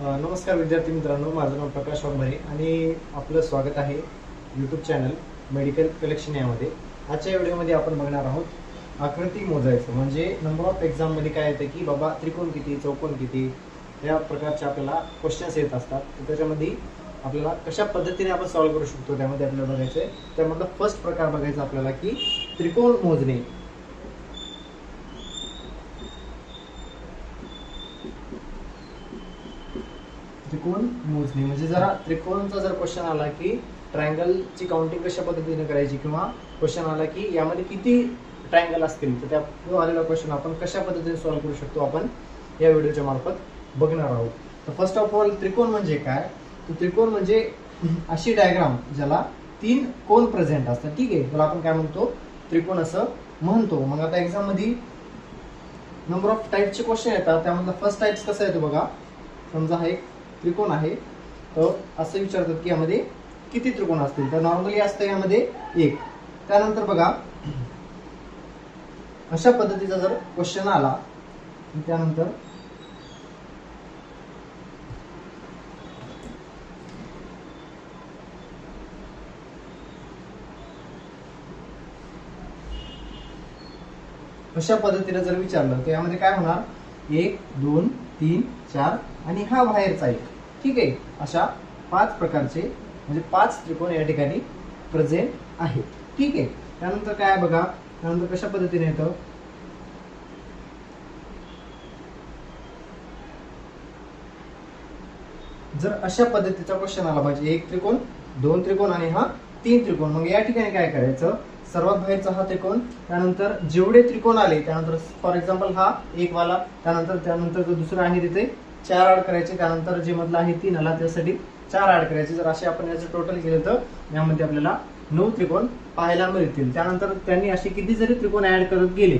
नमस्कार विद्यार्थी मित्रांनो माझं नाव प्रकाश वाघमारे आणि आपलं स्वागत आहे यूट्यूब चॅनल मेडिकल कलेक्शन यामध्ये. आजच्या व्हिडिओमध्ये आपण बघणार आहोत आकृती मोजायचं. म्हणजे नंबर ऑफ एक्झाममध्ये काय येतं की बाबा त्रिकोण किती चौकोन किती या प्रकारचे आपल्याला क्वेश्चन्स येत असतात. तर त्याच्यामध्ये आपल्याला कशा पद्धतीने आपण सॉल्व्ह करू शकतो त्यामध्ये आपल्याला बघायचं आहे त्यामधला फर्स्ट प्रकार बघायचा आपल्याला की त्रिकोण मोजणे. त्रिकोण मोजणी. म्हणजे जरा त्रिकोणचा जर क्वेश्चन आला की ट्रायंगलची काउंटिंग कशा पद्धतीने करायची किंवा क्वेश्चन आला की यामध्ये किती ट्रायंगल असतील तर त्या आलेला क्वेश्चन आपण कशा पद्धतीने सॉल्व्ह करू शकतो आपण या व्हिडिओच्या मार्फत बघणार आहोत. तर फर्स्ट ऑफ ऑल त्रिकोण म्हणजे काय? तर त्रिकोण म्हणजे अशी डायग्राम ज्याला तीन कोण प्रेझेंट असतात. ठीक आहे? त्याला आपण काय म्हणतो? त्रिकोण असं म्हणतो. मग आता एक्झाममध्ये नंबर ऑफ टाईपचे क्वेश्चन येतात. त्यामधला फर्स्ट टाईप्स कसं येतो बघा? समजा हा एक त्रिकोण आहे तर असं विचारतात की यामध्ये किती त्रिकोण असतील? तर नॉर्मली असतं यामध्ये एक. त्यानंतर बघा अशा पद्धतीचा जर क्वेश्चन आला त्यानंतर अशा पद्धतीने जर विचारलं तर यामध्ये काय होणार? एक दोन तीन चार आणि हा बाहेरचा एक. ठीक आहे? अशा पाच प्रकारचे म्हणजे पाच त्रिकोण या ठिकाणी प्रेझेंट आहेत. ठीक आहे? त्यानंतर काय बघा? त्यानंतर कशा पद्धतीने येतं? जर अशा पद्धतीचा क्वेश्चन आला पाहिजे एक त्रिकोण दोन त्रिकोण आणि हा तीन त्रिकोण मग या ठिकाणी काय करायचं? सर्वात बाहेरचा हा त्रिकोण त्यानंतर जेवढे त्रिकोण आले त्यानंतर फॉर एक्झाम्पल हा एक वाला त्यानंतर त्यानंतर जो दुसरा आहे तिथे चार ऍड करायचे त्यानंतर जे मधला आहे तीन आला त्यासाठी चार ऍड करायचे. जर असे आपण याचं टोटल केलं तर यामध्ये आपल्याला नऊ त्रिकोण पाहायला मिळतील. त्यानंतर त्यांनी असे किती जरी त्रिकोण ऍड करत गेले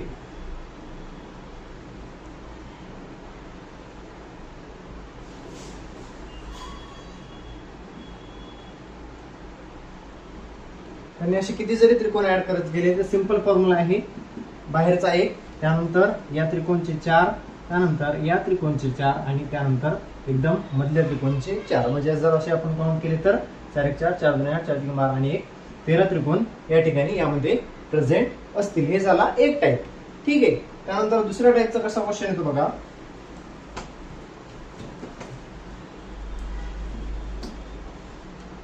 आणि असे किती जरी त्रिकोण ऍड करत गेले तर सिंपल फॉर्म्युला आहे बाहेरचा एक त्यानंतर या त्रिकोणचे चार त्यानंतर या त्रिकोणचे चार आणि त्यानंतर एकदम मधल्या त्रिकोणचे चार. म्हणजे जर असे आपण काउंट केले तर चार एक चार चार दोन आठ चार तीन बारा आणि एक तेरा त्रिकोण या ठिकाणी यामध्ये प्रेझेंट असतील. हे झाला एक टाईप ठीक आहे. त्यानंतर दुसऱ्या टाईपचा कसा क्वेश्चन येतो बघा.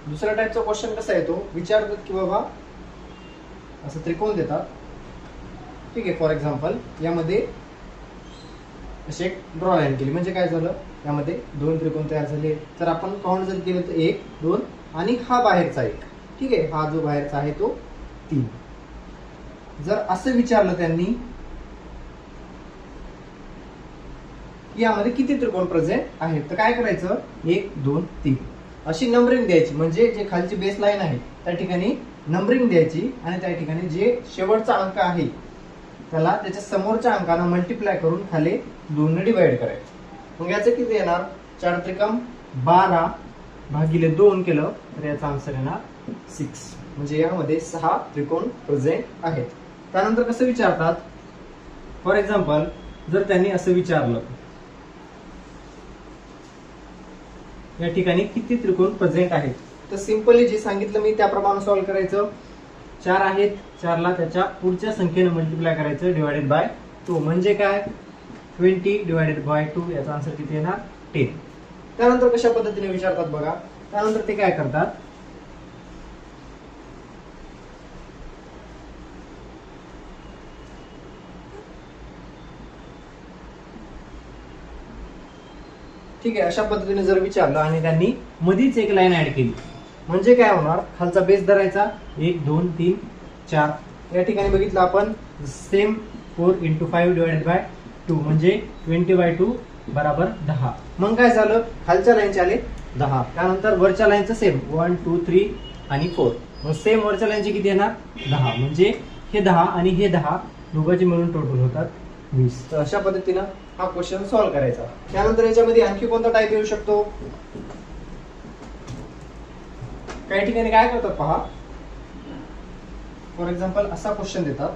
दुसऱ्या टाईपचा क्वेश्चन कसा येतो विचारतात की बाबा असं त्रिकोण देतात. ठीक आहे फॉर एक्झाम्पल यामध्ये अशी एक ड्रॉ लाईन केली. म्हणजे काय झालं? यामध्ये दोन त्रिकोण तयार झाले. तर आपण काउंट जर केलं तर एक दोन आणि हा बाहेरचा एक. ठीक आहे हा जो बाहेरचा आहे तो तीन. जर असं विचारलं त्यांनी की यामध्ये किती त्रिकोण प्रेझेंट आहेत? तर काय करायचं? एक दोन तीन. अशी नंबरिंग द्यायची. म्हणजे जे खालची बेस लाईन आहे त्या ठिकाणी नंबरिंग द्यायची आणि त्या ठिकाणी जे शेवटचा अंक आहे त्याला त्याच्या समोरच्या अंकानं मल्टिप्लाय करून खाली दोन डिवाइड करायचं. मग याचं किती येणार? चार त्रिकम बारा भागिले दोन केलं तर याचा आन्सर येणार सिक्स म्हणजे यामध्ये सहा त्रिकोण प्रेझेंट आहेत. त्यानंतर कसं विचारतात? फॉर एक्झाम्पल जर त्यांनी असं विचारलं या ठिकाणी किती त्रिकोण प्रेझेंट आहेत? तर सिम्पली जे सांगितलं मी त्याप्रमाणे सॉल्व्ह करायचं. चार आहेत चारला त्याच्या पुढच्या संख्येने मल्टिप्लाय करायचं डिवायडेड बाय टू म्हणजे काय? ट्वेंटी डिवायडेड बाय टू याचा आन्सर किती येणार? टेन त्यानंतर कशा पद्धतीने विचारतात बघा. त्यानंतर ते काय करतात? ठीक आहे अशा पद्धतीने जर विचारलं आणि त्यांनी मधीच एक लाईन ऍड केली. म्हणजे काय होणार? खालचा बेस धरायचा. एक दोन तीन चार. या ठिकाणी बघितलं आपण same four into five divided by two म्हणजे ट्वेंटी बाय टू बराबर दहा. मग काय झालं? खालच्या लाईनचे आले दहा. त्यानंतर वरच्या लाईनचं सेम वन टू थ्री आणि फोर मग सेम वरच्या लाईनचे किती येणार? दहा. म्हणजे हे दहा आणि हे दहा दोघांचे मिळून टोटल होतात. वीस तर अशा पद्धतीनं हा क्वेश्चन सॉल्व्ह करायचा. त्यानंतर याच्यामध्ये आणखी कोणता टाईप येऊ शकतो? काही ठिकाणी काय करतात पहा? फॉर एक्झाम्पल असा क्वेश्चन देतात.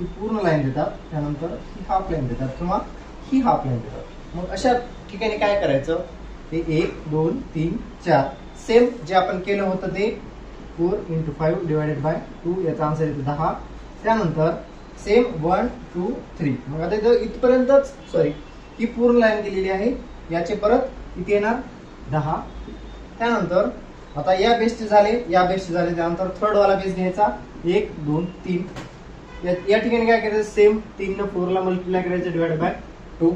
ही पूर्ण लाईन देतात त्यानंतर ही हाफ लाईन देतात किंवा ही हाफ लाईन देतात. मग अशा ठिकाणी काय करायचं? ते एक दोन तीन चार. सेम जे आपण केलं होतं ते four into five divided by two याचा आन्सर येतो दहा. त्यानंतर सेम वन टू थ्री मग आता इथं इथपर्यंतच सॉरी ही पूर्ण लाईन दिलेली आहे. याचे परत इथे येणार? दहा. त्यानंतर आता या बेस्टचे झाले या बेस्टचे झाले. त्यानंतर थर्ड वाला बेस घ्यायचा. एक दोन तीन. या या ठिकाणी काय करायचं? सेम तीन फोरला मल्टिप्लाय करायचं डिवाइड बाय टू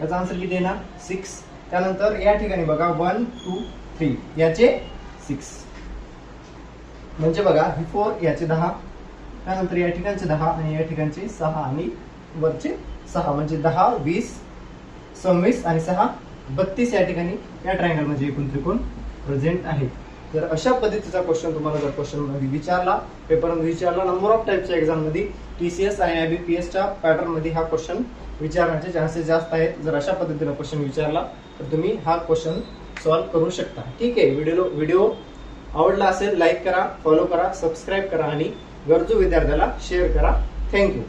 याचा आन्सर किती येणार? सिक्स त्यानंतर या ठिकाणी बघा वन टू थ्री याचे सिक्स म्हणजे बघा ही फोर याचे दहा त्यानंतर या ठिकाणचे दहा आणि या ठिकाणचे सहा आणि वरचे सहा. म्हणजे दहा वीस सव्वीस आणि सहा बत्तीस या ठिकाणी या ट्रायंगल म्हणजे एकूण त्रिकोण प्रेझेंट आहे. जर अशा पद्धतीचा क्वेश्चन तुम्हाला जर क्वेश्चन विचारला पेपरमध्ये विचारला नंबर ऑफ टाईपच्या एक्झाममध्ये टीसीएस आणि पी पॅटर्नमध्ये हा क्वेश्चन विचारण्याचे चान्सेस जास्त आहेत. जर अशा पद्धतीने क्वेश्चन विचारला तर तुम्ही हा क्वेश्चन सॉल्व्ह करू शकता. ठीक आहे? व्हिडिओ व्हिडिओ आवडला असेल लाईक करा फॉलो करा सबस्क्राईब करा आणि गरजू विद्यार्थ्याला शेअर करा. थँक्यू